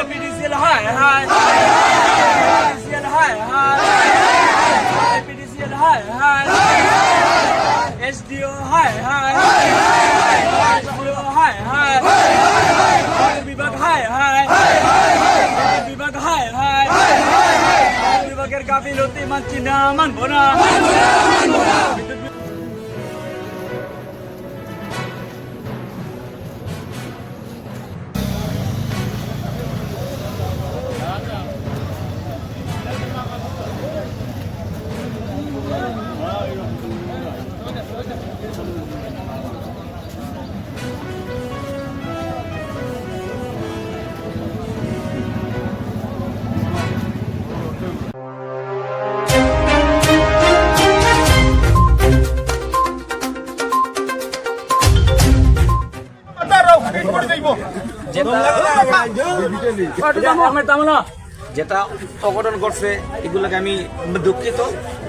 APDCL হায় হায় হায় হায় হায় SDO হায় হায় হায় হায় বিভাগ হায় হায় বিভাগ হায় হায় বিভাগের গাফিলতি মানছি না মানবো না যেটা অঘটন করছে এগুলোকে আমি দুঃখিত।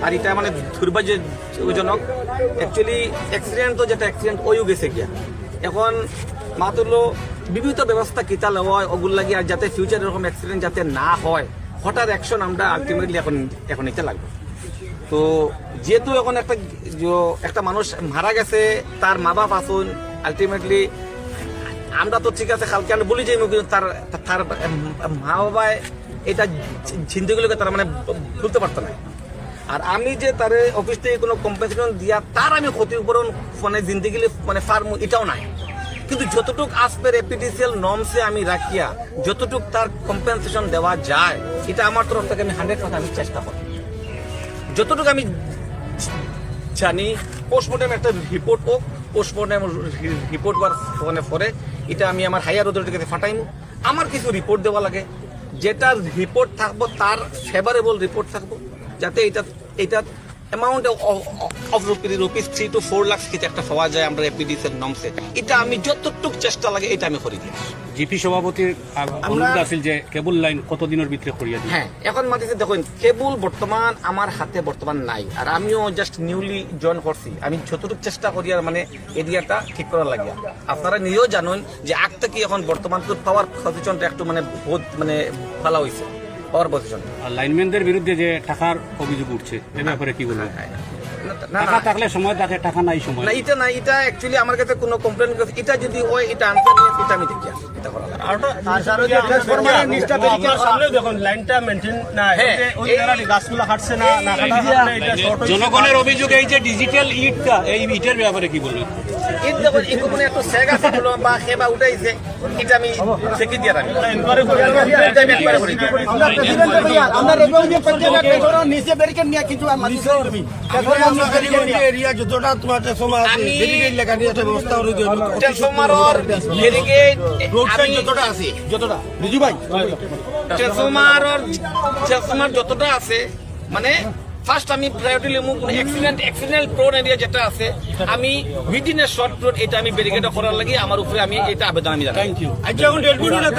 আর এটা মানে দুর্ভাগ্যজনক। অ্যাকচুয়ালি অ্যাক্সিডেন্ট তো যেটা অ্যাক্সিডেন্ট ওইও গেছে গিয়া। এখন মাত্র বিভিন্ন ব্যবস্থা কিতা লওয়া ওগুলো লাগে আর যাতে ফিউচার এরকম অ্যাক্সিডেন্ট যাতে না হয়, হঠাৎ অ্যাকশন আমরা আলটিমেটলি এখন এখন নিতে লাগবে। তো যেহেতু এখন একটা একটা মানুষ মারা গেছে, তার মা বাপ আসুন আলটিমেটলি আমরা তো ঠিক আছে, কালকে আমি বলি যে তার তার মা বাবা এটা চিন্তাগুলোকে তারা মানে ভুলতে পারতো না। আর আমি যে তার অফিস থেকে কোনো কম্পেনসেশন দিয়া তার আমি ক্ষতিপূরণ মানে জিন্দিগি মানে ফার্ম এটাও নাই। কিন্তু যতটুক আসপের এপিডিসিএল নর্মসে আমি রাখিয়া যতটুক তার কম্পেনসেশন দেওয়া যায়, এটা আমার তরফ থেকে আমি হান্ড্রেড পার্সেন্ট আমি চেষ্টা করি। যতটুকু আমি জানি পোস্টমর্টম একটা রিপোর্ট হোক পোস্টমর্টম রিপোর্ট হওয়ার মানে পরে এটা আমি আমার হায়ার অথরিটির কাছে ফাটাইমু। আমার কিছু রিপোর্ট দেওয়া লাগে। যেটার রিপোর্ট থাকব, তার ফেভারেবল রিপোর্ট থাকব। যাতে এটা এটা amount of rupees rupees three two four lakh কিছু একটা পাওয়া যায় আমরা এপিডিস এর নমসে এটা আমি যতটুক চেষ্টা লাগে এটা আমি করি। দিই জিপি সভাপতির অনুরোধ আছিল যে কেবল লাইন কতদিনের ভিতরে করিয়া দিই হ্যাঁ এখন মাটিতে দেখুন কেবল বর্তমান আমার হাতে বর্তমান নাই। আর আমিও জাস্ট নিউলি জয়েন করছি। আমি যতটুকু চেষ্টা করি আর মানে এরিয়াটা ঠিক করার লাগিয়া। আপনারা নিজেও জানুন যে আগ থেকে এখন বর্তমান পাওয়ার পজিশনটা একটু মানে বহুত মানে ভালো হয়েছে পাওয়ার পজিশন আর লাইনম্যানদের বিরুদ্ধে যে টাকার অভিযোগ উঠছে এ ব্যাপারে কি বলবেন? না টাকা থাকলে সময় থাকে টাকা নাই সময়। না এটা না এটা অ্যাকচুয়ালি আমার কাছে কোনো কমপ্লেন এটা যদি হয় এটা আনফেয়ারনেস এটা আমি দেখি এটা করা লাগে। সামনেও দেখুন লাইনটা মেনটেন না হ্যাঁ, ওই এই- গাছগুলো হাঁটছে না না কাটা এটা জনগণের অভিযোগ এই যে ডিজিটাল ইটটা এই ইটের ব্যাপারে কি বলবেন? এই দেখুন এই কোনো একটা সেগ আছে বা সেবা উঠাইছে এটা আমি চেকি দিয়ে রাখি। যতটা আছে মানে ফার্স্ট আমি প্রায়োরিটি লিমু অ্যাক্সিডেন্ট অ্যাক্সিডেন্ট প্রোন এরিয়া যেটা আছে আমি উইদিন এ শর্ট রোড এটা আমি ব্যারিকেড করার লাগি আমার উপরে আমি এটা আবেদন আমি জানাই। থ্যাংক ইউ বডি না